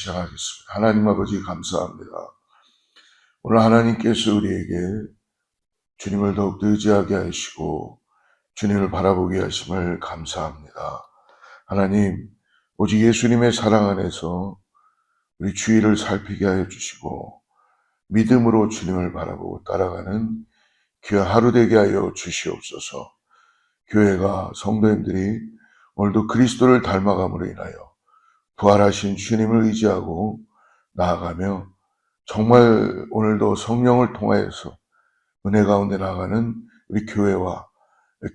시작하겠습니다. 하나님 아버지 감사합니다. 오늘 하나님께서 우리에게 주님을 더욱 의지하게 하시고 주님을 바라보게 하심을 감사합니다. 하나님, 오직 예수님의 사랑 안에서 우리 주의를 살피게 하여 주시고 믿음으로 주님을 바라보고 따라가는 귀한 하루 되게 하여 주시옵소서. 교회가 성도님들이 오늘도 그리스도를 닮아감으로 인하여 부활하신 주님을 의지하고 나아가며 정말 오늘도 성령을 통하여서 은혜 가운데 나아가는 우리 교회와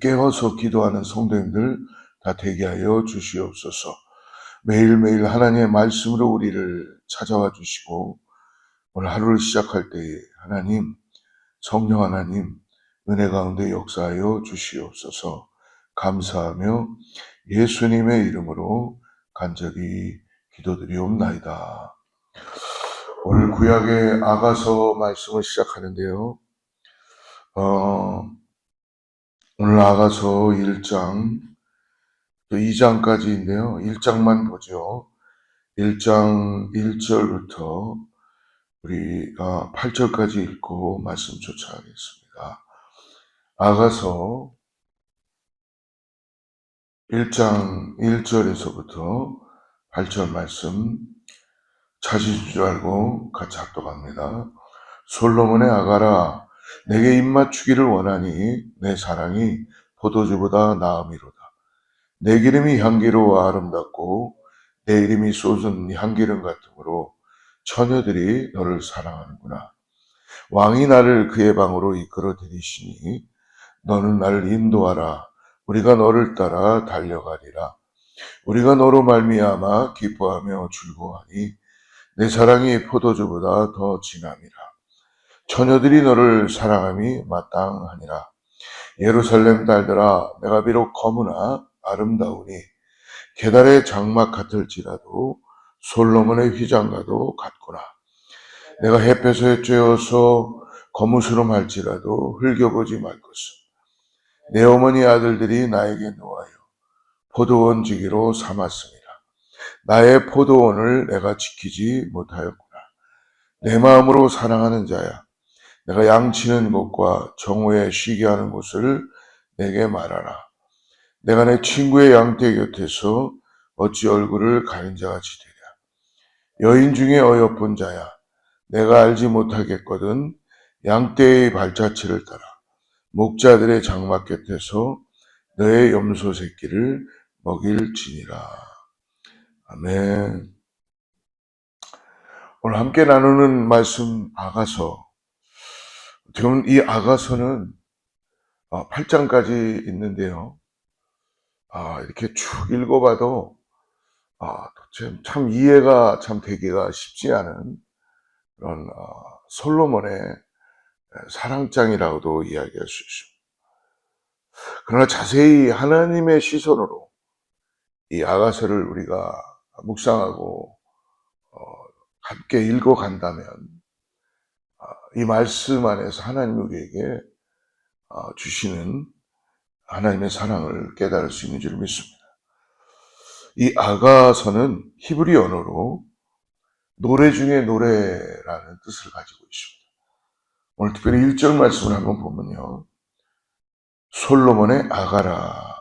깨어서 기도하는 성도님들 다 되게 하여 주시옵소서. 매일매일 하나님의 말씀으로 우리를 찾아와 주시고 오늘 하루를 시작할 때에 하나님, 성령 하나님, 은혜 가운데 역사하여 주시옵소서 감사하며 예수님의 이름으로 간절히 기도드리옵나이다. 오늘 구약의 아가서 말씀을 시작하는데요. 어, 오늘 아가서 1장, 또 2장까지인데요. 1장만 보죠. 1장 1절부터 우리가 8절까지 읽고 말씀 쫓아가겠습니다. 아가서 1장 1절에서부터 8절 말씀 찾으실 줄 알고 같이 합독합니다. 솔로몬의 아가라 내게 입맞추기를 원하니 내 사랑이 포도주보다 나음이로다. 내 기름이 향기로워 아름답고 내 이름이 쏟은 향기름 같으므로 처녀들이 너를 사랑하는구나. 왕이 나를 그의 방으로 이끌어 들이시니 너는 나를 인도하라. 우리가 너를 따라 달려가리라. 우리가 너로 말미암아 기뻐하며 즐거워하니 내 사랑이 포도주보다 더 진함이라. 처녀들이 너를 사랑함이 마땅하니라. 예루살렘 딸들아 내가 비록 거무나 아름다우니 계달의 장막 같을지라도 솔로몬의 휘장과도 같구나. 내가 햇볕에 쬐어서 거무스름할지라도 흘겨보지 말 것을. 내 어머니 아들들이 나에게 놓아요. 포도원 지기로 삼았습니다. 나의 포도원을 내가 지키지 못하였구나. 내 마음으로 사랑하는 자야. 내가 양치는 곳과 정오에 쉬게 하는 곳을 내게 말하라. 내가 내 친구의 양떼 곁에서 어찌 얼굴을 가린 자같이 되랴. 여인 중에 어여쁜 자야. 내가 알지 못하겠거든 양떼의 발자취를 따라 목자들의 장막 곁에서 너의 염소 새끼를 먹일지니라. 아멘. 오늘 함께 나누는 말씀 아가서. 어떻게 이 아가서는 8장까지 있는데요. 아, 이렇게 쭉 읽어봐도 아, 참, 참 이해가 참 되기가 쉽지 않은 그런 어, 솔로몬의 사랑장이라고도 이야기할 수 있습니다. 그러나 자세히 하나님의 시선으로 이 아가서를 우리가 묵상하고 어, 함께 읽어간다면 어, 이 말씀 안에서 하나님 우리에게 어, 주시는 하나님의 사랑을 깨달을 수 있는 줄 믿습니다. 이 아가서는 히브리 언어로 노래 중에 노래라는 뜻을 가지고 있습니다. 오늘 특별히 1절 말씀을 한번 보면요. 솔로몬의 아가라.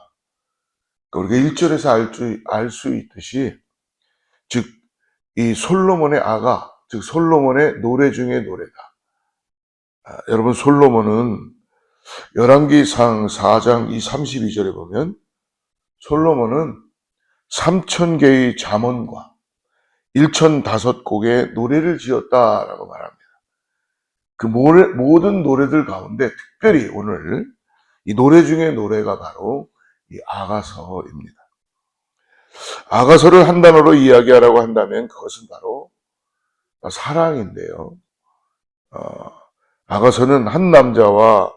그러니까 우리가 1절에서 알수 있듯이, 즉, 이 솔로몬의 아가, 즉, 솔로몬의 노래 중에 노래다. 아, 여러분, 솔로몬은 열왕기상 4장 이 32절에 보면 솔로몬은 3천 개의 잠언과 1,005곡의 노래를 지었다라고 말합니다. 그 모든 노래들 가운데 특별히 오늘 이 노래 중에 노래가 바로 이 아가서입니다. 아가서를 한 단어로 이야기하라고 한다면 그것은 바로 사랑인데요. 어, 아가서는 한 남자와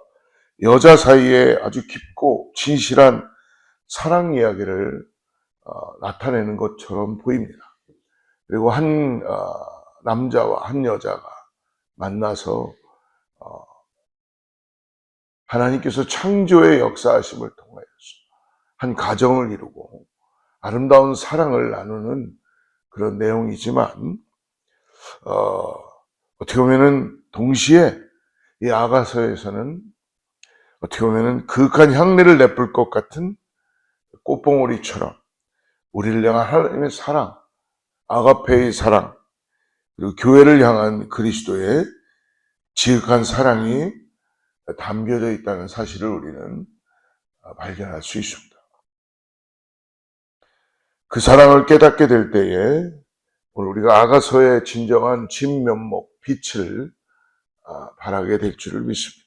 여자 사이에 아주 깊고 진실한 사랑 이야기를 어, 나타내는 것처럼 보입니다. 그리고 한 어, 남자와 한 여자가 만나서 어, 하나님께서 창조의 역사하심을 통하여서 한 가정을 이루고 아름다운 사랑을 나누는 그런 내용이지만 어, 어떻게 보면은 동시에 이 아가서에서는 어떻게 보면은 그윽한 향내를 내뿜을 것 같은 꽃봉오리처럼 우리를 향한 하나님의 사랑, 아가페의 사랑, 그리고 교회를 향한 그리스도의 지극한 사랑이 담겨져 있다는 사실을 우리는 발견할 수 있습니다. 그 사랑을 깨닫게 될 때에 우리가 아가서의 진정한 진면목, 빛을 아, 발하게 될 줄을 믿습니다.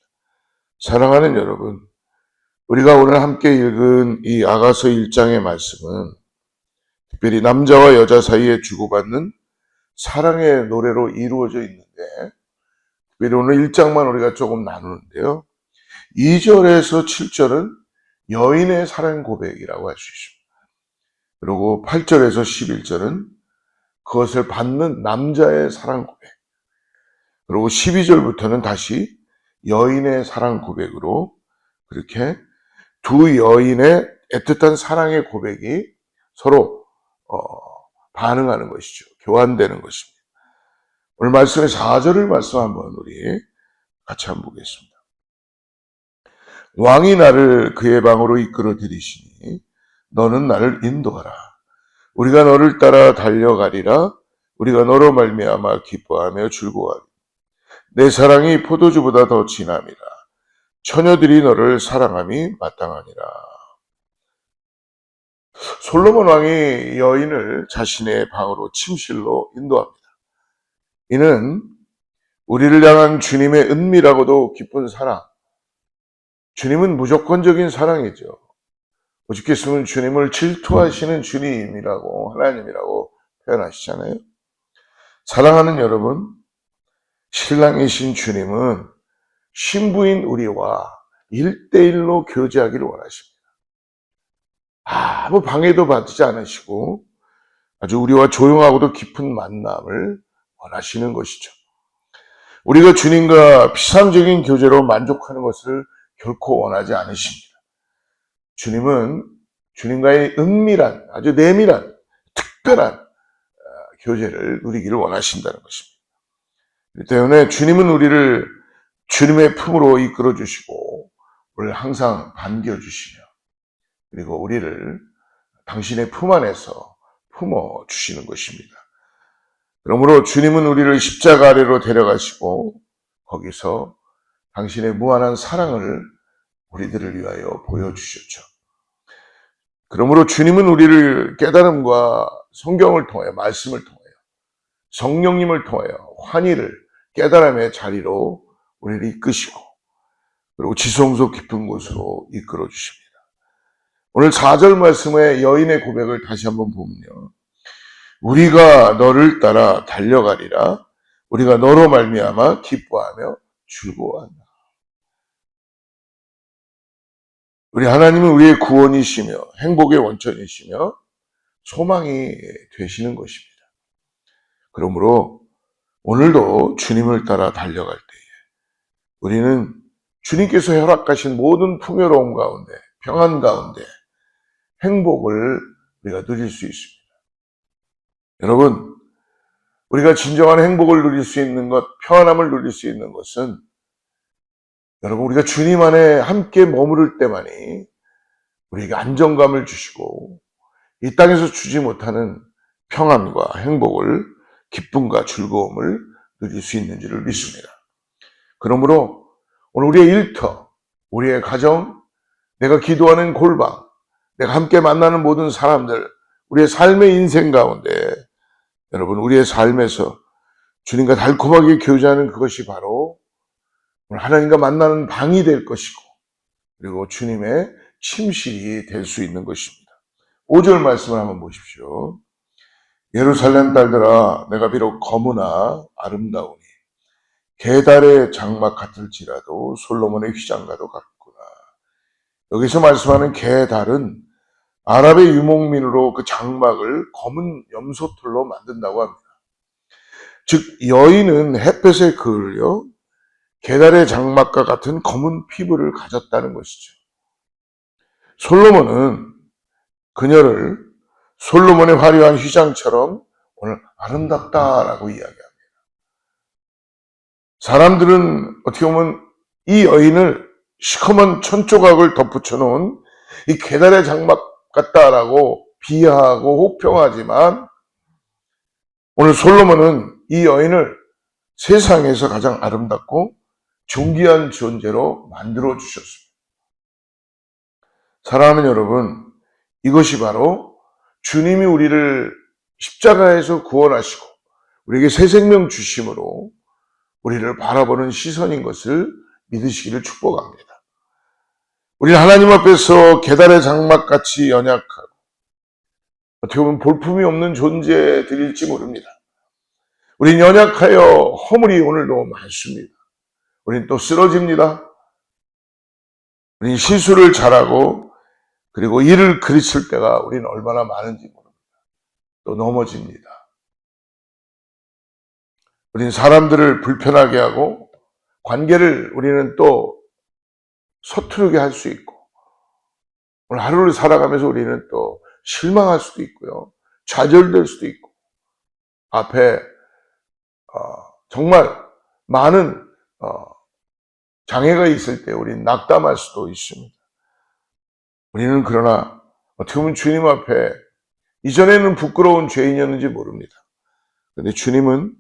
사랑하는 여러분, 우리가 오늘 함께 읽은 이 아가서 1장의 말씀은 특별히 남자와 여자 사이에 주고받는 사랑의 노래로 이루어져 있는데 특별히 오늘 1장만 우리가 조금 나누는데요. 2절에서 7절은 여인의 사랑 고백이라고 할 수 있습니다. 그리고 8절에서 11절은 그것을 받는 남자의 사랑 고백. 그리고 12절부터는 다시 여인의 사랑 고백으로 그렇게 두 여인의 애틋한 사랑의 고백이 서로 어, 반응하는 것이죠. 교환되는 것입니다. 오늘 말씀의 4절을 말씀 한번 우리 같이 한번 보겠습니다. 왕이 나를 그의 방으로 이끌어 들이시니 너는 나를 인도하라. 우리가 너를 따라 달려가리라. 우리가 너로 말미암아 기뻐하며 즐거워하리. 내 사랑이 포도주보다 더 진함이라. 처녀들이 너를 사랑함이 마땅하니라. 솔로몬 왕이 여인을 자신의 방으로 침실로 인도합니다. 이는 우리를 향한 주님의 은밀하고도 깊은 사랑. 주님은 무조건적인 사랑이죠. 쓰면 주님을 질투하시는 주님이라고, 하나님이라고 표현하시잖아요. 사랑하는 여러분, 신랑이신 주님은 신부인 우리와 일대일로 교제하기를 원하십니다. 아무 방해도 받지 않으시고 아주 우리와 조용하고도 깊은 만남을 원하시는 것이죠. 우리가 주님과 피상적인 교제로 만족하는 것을 결코 원하지 않으십니다. 주님은 주님과의 은밀한, 아주 내밀한, 특별한 어, 교제를 누리기를 원하신다는 것입니다. 때문에 주님은 우리를 주님의 품으로 이끌어 주시고, 우리를 항상 반겨 주시며, 그리고 우리를 당신의 품 안에서 품어 주시는 것입니다. 그러므로 주님은 우리를 십자가 아래로 데려가시고, 거기서 당신의 무한한 사랑을 우리들을 위하여 보여주셨죠. 그러므로 주님은 우리를 깨달음과 성경을 통해 말씀을 통하여 성령님을 통하여 환희를 깨달음의 자리로 우리를 이끄시고 그리고 지성소 깊은 곳으로 이끌어 주십니다. 오늘 4절 말씀의 여인의 고백을 다시 한번 보면요. 우리가 너를 따라 달려가리라 우리가 너로 말미암아 기뻐하며 즐거워한다. 우리 하나님은 우리의 구원이시며 행복의 원천이시며 소망이 되시는 것입니다. 그러므로 오늘도 주님을 따라 달려갈 때에 우리는 주님께서 허락하신 모든 풍요로움 가운데 평안 가운데 행복을 우리가 누릴 수 있습니다. 여러분, 우리가 진정한 행복을 누릴 수 있는 것, 평안함을 누릴 수 있는 것은 여러분, 우리가 주님 안에 함께 머무를 때만이 우리에게 안정감을 주시고 이 땅에서 주지 못하는 평안과 행복을 기쁨과 즐거움을 누릴 수 있는지를 믿습니다. 그러므로 오늘 우리의 일터, 우리의 가정, 내가 기도하는 골방, 내가 함께 만나는 모든 사람들, 우리의 삶의 인생 가운데 여러분 우리의 삶에서 주님과 달콤하게 교제하는 그것이 바로 하나님과 만나는 방이 될 것이고 그리고 주님의 침실이 될 수 있는 것입니다. 5절 말씀을 한번 보십시오. 예루살렘 딸들아 내가 비록 거무나 아름다우니 계달의 장막 같을지라도 솔로몬의 휘장과도 같구나. 여기서 말씀하는 계달은 아랍의 유목민으로 그 장막을 검은 염소털로 만든다고 합니다. 즉 여인은 햇볕에 그을려 계달의 장막과 같은 검은 피부를 가졌다는 것이죠. 솔로몬은 그녀를 솔로몬의 화려한 휘장처럼 오늘 아름답다라고 이야기합니다. 사람들은 어떻게 보면 이 여인을 시커먼 천조각을 덧붙여 놓은 이 계달의 장막 같다라고 비하하고 호평하지만 오늘 솔로몬은 이 여인을 세상에서 가장 아름답고 존귀한 존재로 만들어 주셨습니다. 사랑하는 여러분, 이것이 바로 주님이 우리를 십자가에서 구원하시고 우리에게 새 생명 주심으로 우리를 바라보는 시선인 것을 믿으시기를 축복합니다. 우리는 하나님 앞에서 계달의 장막같이 연약하고 어떻게 보면 볼품이 없는 존재들일지 모릅니다. 우린 연약하여 허물이 오늘도 많습니다. 우린 또 쓰러집니다. 우린 실수를 잘하고 그리고 일을 그르칠 때가 우리는 얼마나 많은지 모릅니다. 또 넘어집니다. 우린 사람들을 불편하게 하고 관계를 우리는 또 서투르게 할 수 있고 오늘 하루를 살아가면서 우리는 또 실망할 수도 있고요. 좌절될 수도 있고 앞에 어, 정말 많은 어, 장애가 있을 때 우리는 낙담할 수도 있습니다. 우리는 그러나 어떻게 보면 주님 앞에 이전에는 부끄러운 죄인이었는지 모릅니다. 그런데 주님은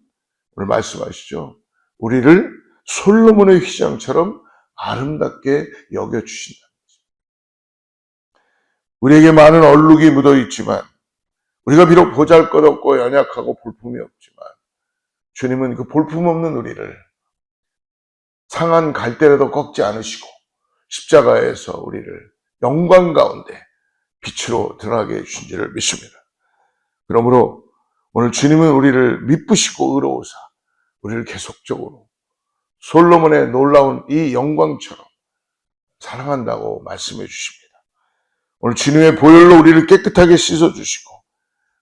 오늘 말씀하시죠. 우리를 솔로몬의 휘장처럼 아름답게 여겨주신다. 우리에게 많은 얼룩이 묻어 있지만, 우리가 비록 보잘 것 없고 연약하고 볼품이 없지만, 주님은 그 볼품 없는 우리를 상한 갈대라도 꺾지 않으시고, 십자가에서 우리를 영광 가운데 빛으로 드러나게 해주신 줄을 믿습니다. 그러므로 오늘 주님은 우리를 미쁘시고 의로우사, 우리를 계속적으로 솔로몬의 놀라운 이 영광처럼 사랑한다고 말씀해 주십니다. 오늘 주님의 보혈로 우리를 깨끗하게 씻어 주시고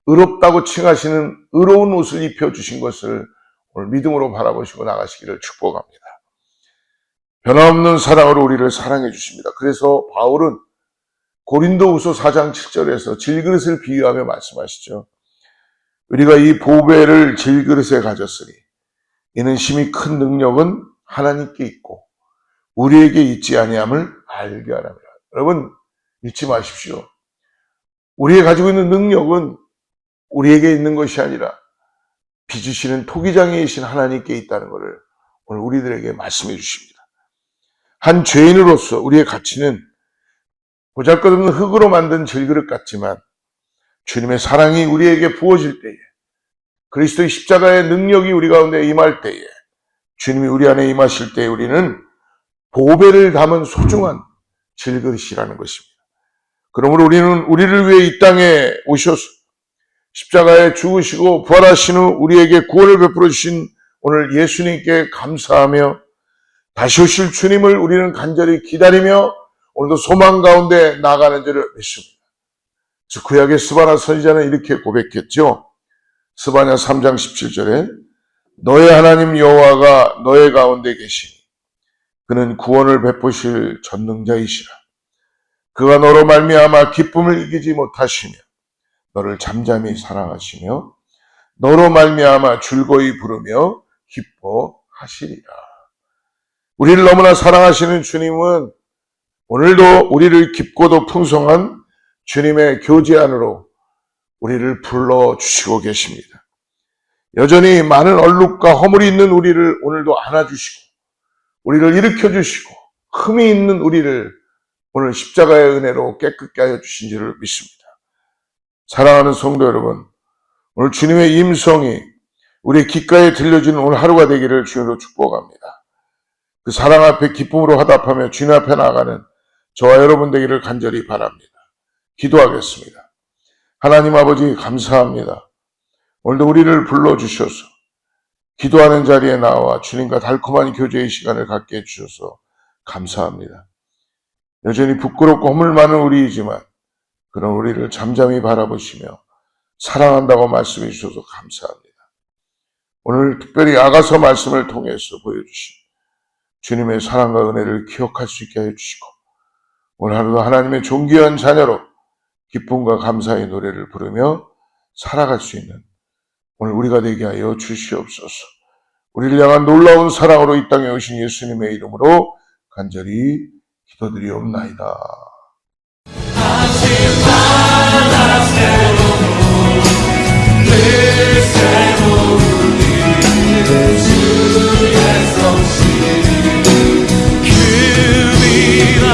의롭다고 칭하시는 의로운 옷을 입혀 주신 것을 오늘 믿음으로 바라보시고 나가시기를 축복합니다. 변함없는 사랑으로 우리를 사랑해 주십니다. 그래서 바울은 고린도후서 4장 7절에서 질그릇을 비유하며 말씀하시죠. 우리가 이 보배를 질그릇에 가졌으니 이는 심히 큰 능력은 하나님께 있고 우리에게 있지 아니함을 알게 하랍니다. 여러분 잊지 마십시오. 우리가 가지고 있는 능력은 우리에게 있는 것이 아니라 빚으시는 토기장이신 하나님께 있다는 것을 오늘 우리들에게 말씀해 주십니다. 한 죄인으로서 우리의 가치는 보잘것없는 흙으로 만든 질그릇 같지만 주님의 사랑이 우리에게 부어질 때에 그리스도의 십자가의 능력이 우리 가운데 임할 때에 주님이 우리 안에 임하실 때에 우리는 보배를 담은 소중한 질그릇이라는 것입니다. 그러므로 우리는 우리를 위해 이 땅에 오셔서 십자가에 죽으시고 부활하신 후 우리에게 구원을 베풀어 주신 오늘 예수님께 감사하며 다시 오실 주님을 우리는 간절히 기다리며 오늘도 소망 가운데 나가는 줄을 믿습니다. 즉 구약의 스바나 선지자는 이렇게 고백했죠. 스바냐 3장 17절에 너의 하나님 여호와가 너의 가운데 계시니 그는 구원을 베푸실 전능자이시라. 그가 너로 말미암아 기쁨을 이기지 못하시며 너를 잠잠히 사랑하시며 너로 말미암아 즐거이 부르며 기뻐하시리라. 우리를 너무나 사랑하시는 주님은 오늘도 우리를 깊고도 풍성한 주님의 교제 안으로 우리를 불러 주시고 계십니다. 여전히 많은 얼룩과 허물이 있는 우리를 오늘도 안아주시고, 우리를 일으켜 주시고, 흠이 있는 우리를 오늘 십자가의 은혜로 깨끗게 하여 주신 줄을 믿습니다. 사랑하는 성도 여러분, 오늘 주님의 임성이 우리 귓가에 들려지는 오늘 하루가 되기를 주님으로 축복합니다. 그 사랑 앞에 기쁨으로 화답하며 주님 앞에 나가는 저와 여러분 되기를 간절히 바랍니다. 기도하겠습니다. 하나님 아버지 감사합니다. 오늘도 우리를 불러주셔서 기도하는 자리에 나와 주님과 달콤한 교제의 시간을 갖게 해주셔서 감사합니다. 여전히 부끄럽고 허물 많은 우리이지만 그런 우리를 잠잠히 바라보시며 사랑한다고 말씀해 주셔서 감사합니다. 오늘 특별히 아가서 말씀을 통해서 보여주신 주님의 사랑과 은혜를 기억할 수 있게 해주시고 오늘 하루도 하나님의 존귀한 자녀로 기쁨과 감사의 노래를 부르며 살아갈 수 있는 오늘 우리가 되게 하여 주시옵소서. 우리를 향한 놀라운 사랑으로 이 땅에 오신 예수님의 이름으로 간절히 기도드리옵나이다. 주의 성신 그 미라